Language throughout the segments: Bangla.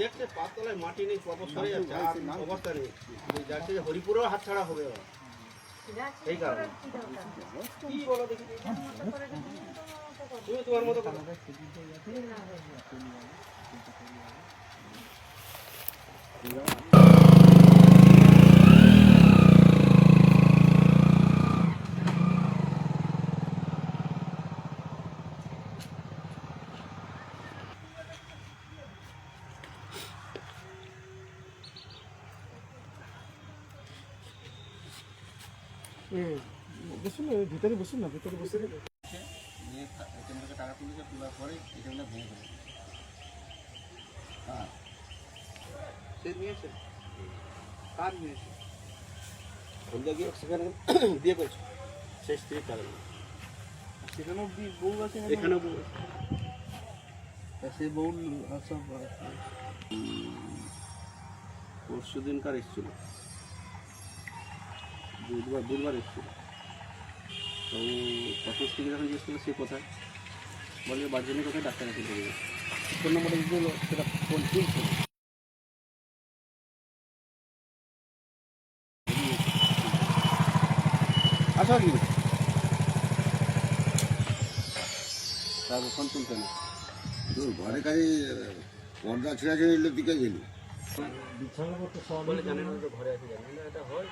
দেখছে পাতলায় মাটি নেই কত সরে যাচ্ছে আর অবস্থা নেই। যাচ্ছে যে হরিপুরেও হাত ছাড়া হবে। এই কারণে। কি বলো দেখি তুমি তোমার মতো করো। বসুন ভিতরে বসুন না, ভিতরে বসে নিয়ে এখান থেকে টাকা তুলেছে তোলার পরে হ্যাঁ সে নিয়েছে কার নিয়েছে হলদা গিয়ে সেখানে করেছে কারণে সেখানেও বউ আছে বউ সব পরশু দিনকার এসেছিল। বুধবার বুধবার এসেছিল। তো কসমেটিক থেকে যখন জিজ্ঞেস করল সে কোথায়? বলে বাড়ির জন্য কোথায় ডাক্তার কাছে চলে গেছে। ফোন নম্বরটা দিল সেটা ফোন তুলছে আসা কি তারপর ফোন তুলতে না তোর ঘরে কাছে পর্দা ছেড়ে দিকে গেলি। বলে জানেন ঘরে আছে জানেন না এটা হয়?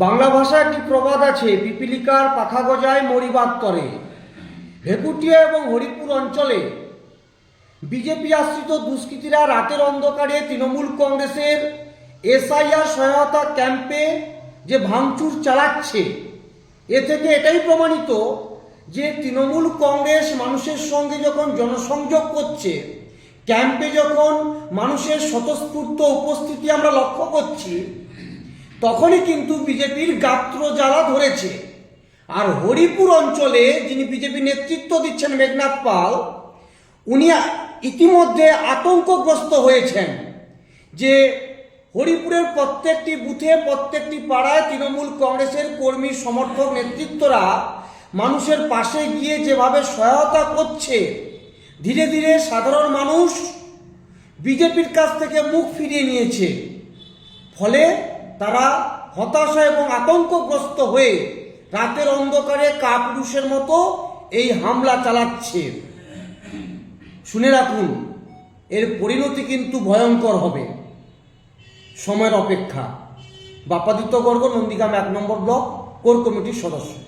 বলে ভাষা একটি প্রবাদ আছে, পিপিলিকার পাখা গজায় মরিবাদ করে ভেকুটিয়া এবং হরিপুর অঞ্চলে বিজেপি আশ্রিত দুষ্কৃতীরা রাতের অন্ধকারে তৃণমূল কংগ্রেসের এসআইআর সহায়তা ক্যাম্পে যে ভাঙচুর চালাচ্ছে, এ থেকে এটাই প্রমাণিত যে তৃণমূল কংগ্রেস মানুষের সঙ্গে যখন জনসংযোগ করছে ক্যাম্পে যখন মানুষের স্বতঃস্ফূর্ত উপস্থিতি আমরা লক্ষ্য করছি, তখনই কিন্তু বিজেপির গাত্র জ্বালা ধরেছে। আর হরিপুর অঞ্চলে যিনি বিজেপি নেতৃত্ব দিচ্ছেন মেঘনাথ পাল, উনি ইতিমধ্যে আতঙ্কগ্রস্ত হয়েছেন যে হরিপুরের প্রত্যেকটি বুথে, প্রত্যেকটি পাড়ায় তৃণমূল কংগ্রেসের কর্মী, সমর্থক, নেতৃত্বরা মানুষের পাশে গিয়ে যেভাবে সহায়তা করছে ধীরে ধীরে সাধারণ মানুষ বিজেপির কাছ থেকে মুখ ফিরিয়ে নিয়েছে। ফলে তারা হতাশা এবং আতঙ্কগ্রস্ত হয়ে রাতের অন্ধকারে কাপুরুষের মতো এই হামলা চালাচ্ছে। শুনে রাখুন, এর পরিণতি কিন্তু ভয়ঙ্কর হবে। সময়ের অপেক্ষা। বাপাদিত্য গর্গ, নন্দীগ্রাম এক নম্বর ব্লক, কোর কমিটির সদস্য।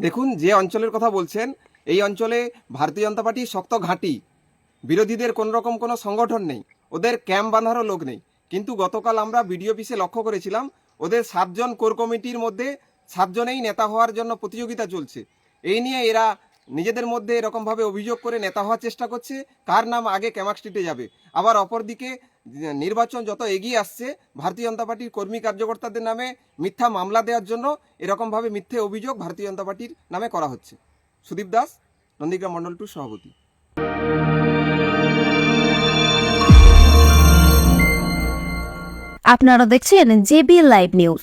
দেখুন, যে অঞ্চলের কথা বলছেন, এই অঞ্চলে ভারতীয় জনতা পার্টি শক্ত ঘাঁটি। বিরোধীদের কোনো রকম কোনো সংগঠন নেই। ওদের ক্যাম্প বাঁধারও লোক নেই। কিন্তু গতকাল আমরা বিডিও অফিসে লক্ষ্য করেছিলাম, ওদের সাতজন কোর কমিটির মধ্যে সাতজনেই নেতা হওয়ার জন্য প্রতিযোগিতা চলছে। এই নিয়ে এরা নিজেদের মধ্যে এরকমভাবে অভিযোগ করে নেতা হওয়ার চেষ্টা করছে। কার নাম আগে ক্যামাক স্ট্রিটে যাবে? আবার অপরদিকে নির্বাচন যত এগিয়ে আসছে, ভারতীয় জনতা পার্টির কর্মী কার্যকর্তাদের নামে মিথ্যা মামলা দেওয়ার জন্য এরকমভাবে মিথ্যে অভিযোগ ভারতীয় জনতা পার্টির নামে করা হচ্ছে। সুদীপ দাস, নন্দীগ্রাম মন্ডল টুর সভাপতি। আপনারা দেখছেন জেবি লাইভ নিউজ।